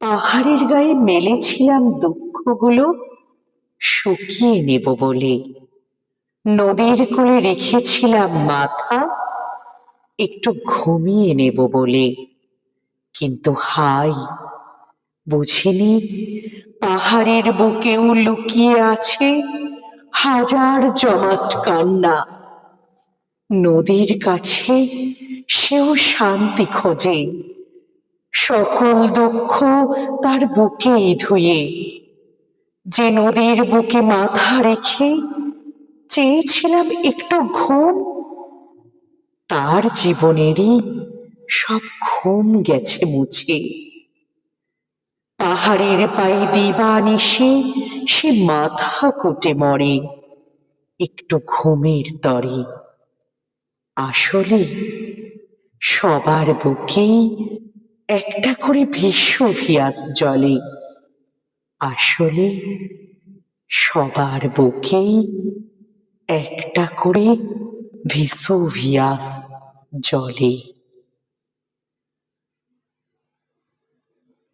পাহাড়ের গায়ে মেলেছিলাম দুঃখগুলো শুকিয়ে নেব বলে। নদীর কোলে রেখেছিলাম মাথা, একটু ঘুমিয়ে নেব বলে। কিন্তু হাই, বুঝিনি পাহাড়ের বুকেও লুকিয়ে আছে হাজার জমাট কান্না। নদীর কাছে সেও শান্তি খোঁজে। সকল দুঃখ তার বুকেই ধুয়ে। যে নদীর বুকে মাথা রেখে চেয়েছিলাম একটু ঘুম, তার জীবনেরই সব ঘুম গেছে মুছে। পাহাড়ের পায়ে দিবানিশে সে মাথা কুটে মরে, একটু ঘুমের তরে। আসলে সবার বুকেই একটা করে ভিয়াস জলে। আসলে সবার বুকেই একটা করে ভিয়াস জলে।